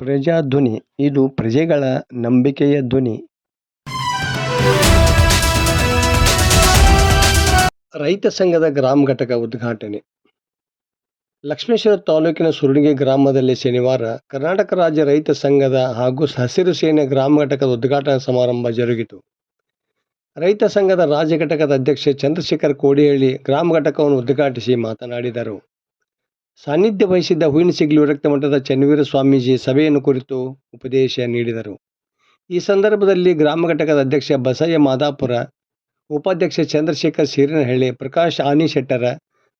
ಪ್ರಜಾಧ್ವನಿ, ಇದು ಪ್ರಜೆಗಳ ನಂಬಿಕೆಯ ಧ್ವನಿ. ರೈತ ಸಂಘದ ಗ್ರಾಮ ಘಟಕ ಉದ್ಘಾಟನೆ. ಲಕ್ಷ್ಮೇಶ್ವರ ತಾಲೂಕಿನ ಸುರುಣಿಗೆ ಗ್ರಾಮದಲ್ಲಿ ಶನಿವಾರ ಕರ್ನಾಟಕ ರಾಜ್ಯ ರೈತ ಸಂಘದ ಹಾಗೂ ಹಸಿರು ಸೇನೆ ಗ್ರಾಮ ಘಟಕದ ಉದ್ಘಾಟನಾ ಸಮಾರಂಭ ಜರುಗಿತು. ರೈತ ಸಂಘದ ರಾಜ್ಯ ಘಟಕದ ಅಧ್ಯಕ್ಷ ಚಂದ್ರಶೇಖರ್ ಕೋಡಿಹಳ್ಳಿ ಗ್ರಾಮ ಘಟಕವನ್ನು ಉದ್ಘಾಟಿಸಿ ಮಾತನಾಡಿದರು. ಸಾನ್ನಿಧ್ಯ ವಹಿಸಿದ್ದ ಹೂವಿನಸಿಗ್ಲು ವಿರಕ್ತ ಮಠದ ಚನ್ನವೀರ ಸ್ವಾಮೀಜಿ ಸಭೆಯನ್ನು ಕುರಿತು ಉಪದೇಶ ನೀಡಿದರು. ಈ ಸಂದರ್ಭದಲ್ಲಿ ಗ್ರಾಮ ಘಟಕದ ಅಧ್ಯಕ್ಷ ಬಸಯ್ಯ ಮಾದಾಪುರ, ಉಪಾಧ್ಯಕ್ಷ ಚಂದ್ರಶೇಖರ್ ಸೀರನಹಳ್ಳಿ, ಪ್ರಕಾಶ್ ಆನಿಶೆಟ್ಟರ,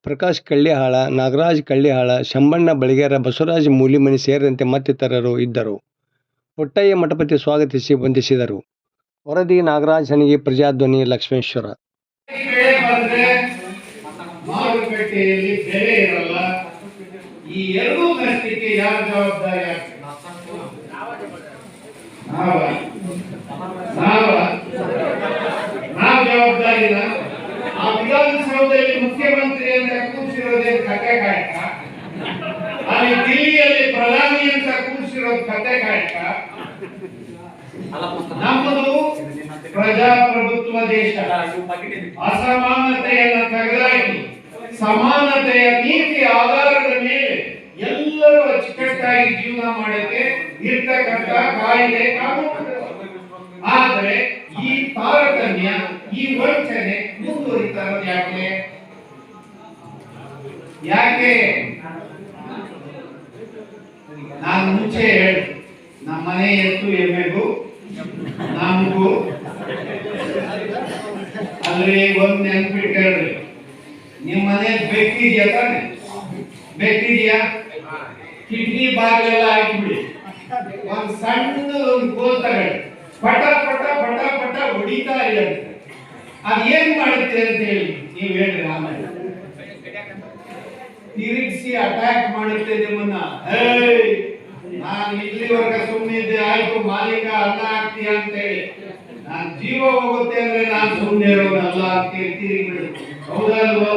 ಪ್ರಕಾಶ್ ಕಳ್ಳಿಹಾಳ, ನಾಗರಾಜ್ ಕಳ್ಳಿಹಾಳ, ಶಂಬಣ್ಣ ಬಳಿಗೇರ, ಬಸವರಾಜ್ ಮೂಲಿಮನಿ ಸೇರಿದಂತೆ ಮತ್ತಿತರರು ಇದ್ದರು. ಪುಟ್ಟಯ್ಯ ಮಠಪತಿ ಸ್ವಾಗತಿಸಿ ವಂದಿಸಿದರು. ವರದಿ ನಾಗರಾಜ್ ಹಣಿಗೆ, ಪ್ರಜಾಧ್ವನಿ ಲಕ್ಷ್ಮೇಶ್ವರ. ಈ ಎರಡೂ ನಷ್ಟಕ್ಕೆ ಯಾರು ಜವಾಬ್ದಾರಿ ನಾವ. ಜವಾಬ್ದಾರಿನ ಆ ವಿಧಾನಸೌಧದಲ್ಲಿ ಮುಖ್ಯಮಂತ್ರಿ ಅಂತ ಕೂರಿಸಿರೋದೇ ಕತೆ ಕಾಯಕ? ಅಲ್ಲಿ ದಿಲ್ಲಿಯಲ್ಲಿ ಪ್ರಧಾನಿ ಅಂತ ಕೂರಿಸಿರೋದು ಕತೆ ಕಾಯಕ? ನಮ್ಮದು ಪ್ರಜಾಪ್ರಭುತ್ವ ದೇಶ. ಅಸಮಾನತೆಯನ್ನು ಸಮಾನತೆಯ ನೀತಿ ಆಧಾರ ಅಚ್ಚುಕಟ್ಟಾಗಿ ಜೀವನ ಮಾಡಕ್ಕೆ ಇರ್ತಕ್ಕಂಥ ಕಾಯಿಲೆ ಆದರೆ ಈ ತಾರತಮ್ಯ, ಈ ವಂಚನೆ ಮುಂದುವರಿತಾ ಇರೋದು ಯಾಕೆ? ಯಾಕೆ? ನಾನು ಮುಂಚೆ ಹೇಳಿ, ನಮ್ಮ ಮನೆ ಎತ್ತು ಎಮ್ಮೆಗೂ, ನಮಗೂ ಅಲ್ಲಿ ಒಂದ್ ನೆನ್ಪಿಟ್ಕೊಳ್ರಿ. ನಿಮ್ ಮನೆ ಬೆಕ್ಕಿದ್ಯಾ ತಾನೆ? ಬೆಕ್ಕಿದ್ಯಾ? ಕಿಡ್ನಿ ಬಾಗಿಲೆಲ್ಲ ಹಾಕಿಬಿಡಿ. ಒಂದ್ ಸಣ್ಣ ಒಂದು ಗೋಲ್ ತಗೊಳ್ಳಿ ಪಟ ಪಟ ಪಟ ಪಟ ಹೊಡಿತಾ ಇದೆ ಅದ್ ಏನ್ ಮಾಡುತ್ತೆ ಅಂತ ಹೇಳಿ ನೀವ್ ಹೇಳಿ ಆಮೇಲೆ. ತಿರುಗಿಸಿ ಅಟ್ಯಾಕ್ ಮಾಡುತ್ತೆ ನಿಮ್ಮನ್ನ. ನಾನು ಇಲ್ಲಿವರೆಗೆ ಸುಮ್ಮನಿದ್ದೆ ಆಯ್ತು, ಮಾಲೀಕ, ಅಲ್ಲ ಆಗ್ತೀಯ ಅಂತೇಳಿ ನಾನ್ ಜೀವ ಹೋಗುತ್ತೆ ಅಂದ್ರೆ ನಾನು ಸುಮ್ಮನೆ ಇರೋದಲ್ಲ ಅಂತ ತಿರುಗಿ ಬಿಡು ಹೌದಲ್ವೋ?